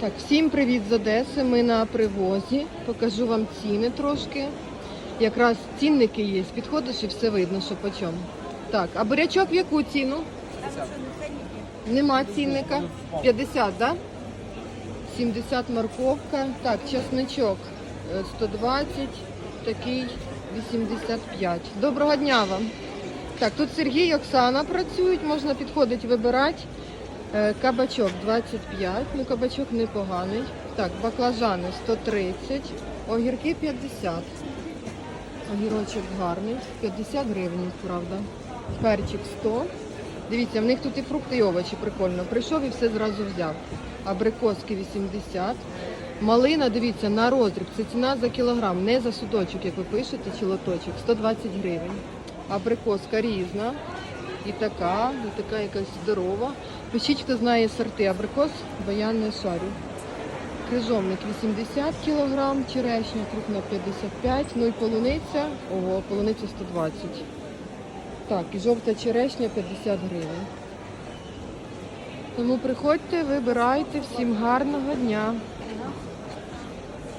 Так, всім привіт з Одеси. Ми на привозі. Покажу вам ціни трошки. Якраз цінники є. Підходиш і все видно, що по. Так, а бурячок яку ціну? Нема цінника. 50, да? 70 морковка. Так, чесничок е, 120, такий 85. Доброго дня вам. Так, тут Сергій і Оксана працюють, можна підходити вибирати. Е, Кабачок 25, ну кабачок непоганий. Так, баклажани 130, огірки 50. Огірочок гарний, 50 гривень, правда. Перчик 100. Дивіться, в них тут і фрукти, і овочі прикольно. Прийшов і все зразу взяв. Абрикоски 80. Малина, дивіться, на роздріб. Це ціна за кілограм, не за судочок, як ви пишете, чи лоточок. 120 гривень. Абрикоска різна. І така, і така якась здорова. Пишіть, хто знає сорти абрикос, бо я не шарю. Крижовник 80 кг, черешня крупна 55, ну і полуниця, ого, полуниця 120. Так, і жовта черешня 50 гривень. Тому приходьте, вибирайте, всім гарного дня.